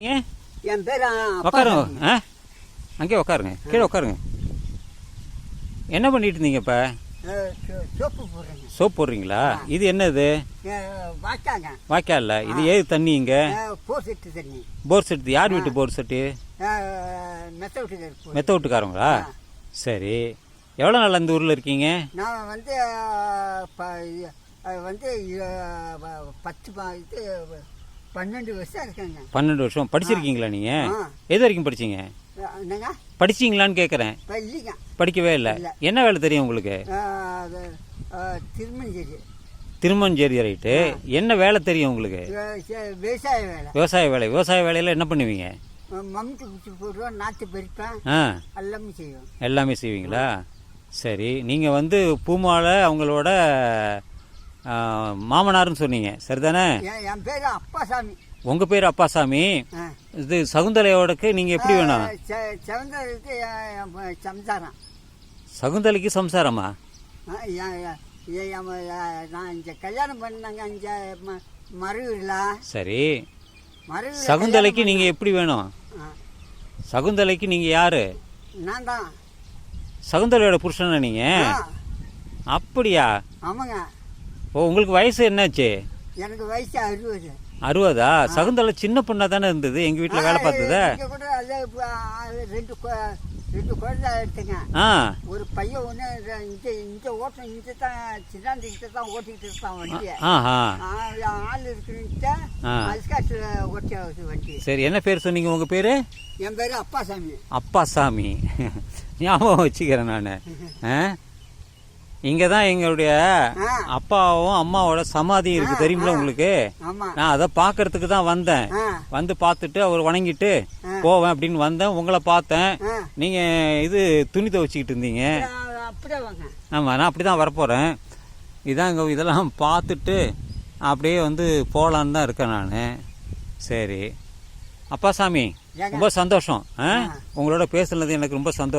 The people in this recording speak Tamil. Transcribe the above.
ஏன் என் பேர் உட்காருங்க ஆ அங்கேயே உட்காருங்க கீழே உட்காருங்க என்ன பண்ணிட்டு இருந்தீங்க இப்போ சோப்பு போடுறேங்க சோப் போடுறீங்களா இது என்னது வாய்க்காங்க வாய்க்கால்ல இது ஏது தண்ணி இங்க போர் செட்டு தண்ணி போர் செட்டு யார் வீட்டு போர் செட்டு மெத்த வீட்டுக்காரங்களா. சரி எவ்வளோ நாள் இந்த ஊரில் இருக்கீங்க நான் வந்து வந்து பத்து இது பன்னெண்டு வருஷம் இருக்கேங்க. பன்னெண்டு வருஷம். படிச்சிருக்கீங்களா நீங்கள் ஆ. எது வரைக்கும் படிச்சீங்க? படிச்சீங்களான்னு கேட்குறேன் படிக்கவே இல்லை. என்ன வேலை தெரியும் உங்களுக்கு? திருமஞ்சேரி. திருமஞ்சேரி ரைட்டு. என்ன வேலை தெரியும் உங்களுக்கு? விவசாய வேலை. விவசாய வேலை. விவசாய வேலையில் என்ன பண்ணுவீங்க? மம்முட்டி குச்சி போடுவோம் நாற்று பறிப்பேன். ஆ. எல்லாமே செய்வோம் எல்லாமே செய்வீங்களா? சரி. நீங்கள் வந்து பூமாலை அவங்களோட மாமனார்னு சொன்னீங்க. சரிதானே? என் பேர் அப்பாசாமி. உங்கள் பேர் அப்பாசாமி. இது சகுந்தலையோடக்கு நீங்கள் எப்படி வேணும்? அஹ், செ- செவந்தருக்கு என் என் சம்சாரம். சகுந்தலைக்கு சம்சாரமா? நான் இங்கே கல்யாணம் பண்ணாங்க இங்கே மருவில. சரி. சகுந்தலைக்கு நீங்கள் எப்படி வேணும்? சகுந்தலைக்கு நீங்கள் யார்? நான் தான். சகுந்தலையோட புருஷனா நீங்கள் ஆ, அப்படியா? ஆமாங்க. ஓ உங்களுக்கு வயசு என்னாச்சு? எனக்கு வயசு அறுபது. அறுபதா? சகுந்தலை சின்ன பொண்ணா தானே இருந்தது? எங்கள் வீட்டில் வேலை பார்த்ததா? ரெண்டு ரெண்டு குழந்தை எடுத்துங்க. ஆ. ஒரு பையன் ஒன்று இங்கே இங்கே ஓட்டம் இங்கே தான் சின்னாண்டிக்கிட்ட தான் ஓட்டிக்கிட்டு இருக்கான் வண்டியை. ஆ, ஆள் இருக்குன்ட்டு ஆ. மல்காட்டில் ஓட்டி வண்டி. சரி என்ன பேர் சொன்னீங்க உங்கள் பேர்? என் பேர் அப்பாசாமி. அப்பாசாமி. ஞாபகம் வச்சுக்கிறேன் நான். இங்கே தான் எங்களுடைய. அப்பாவும் அம்மாவோட சமாதி இருக்கு ஆ, தெரியுமில ஆ. உங்களுக்கு? நான் அதை பார்க்கறதுக்கு தான் வந்தேன். வந்து பார்த்துட்டு அவர் வணங்கிட்டு. போவேன் அப்படின்னு வந்தேன். உங்களை பார்த்தேன். நீங்கள் இது துணி துவைச்சிக்கிட்டு இருந்தீங்க. ஆமாம் நான் அப்படி தான் வரப்போகிறேன் இதான் இங்கே இதெல்லாம் பார்த்துட்டு அப்படியே வந்து போகலான்னு தான் இருக்கேன் நான். சரி. அப்பாசாமி ஏங்க? ரொம்ப சந்தோஷம். உங்களோட பேசுனது எனக்கு ரொம்ப சந்தோஷம்.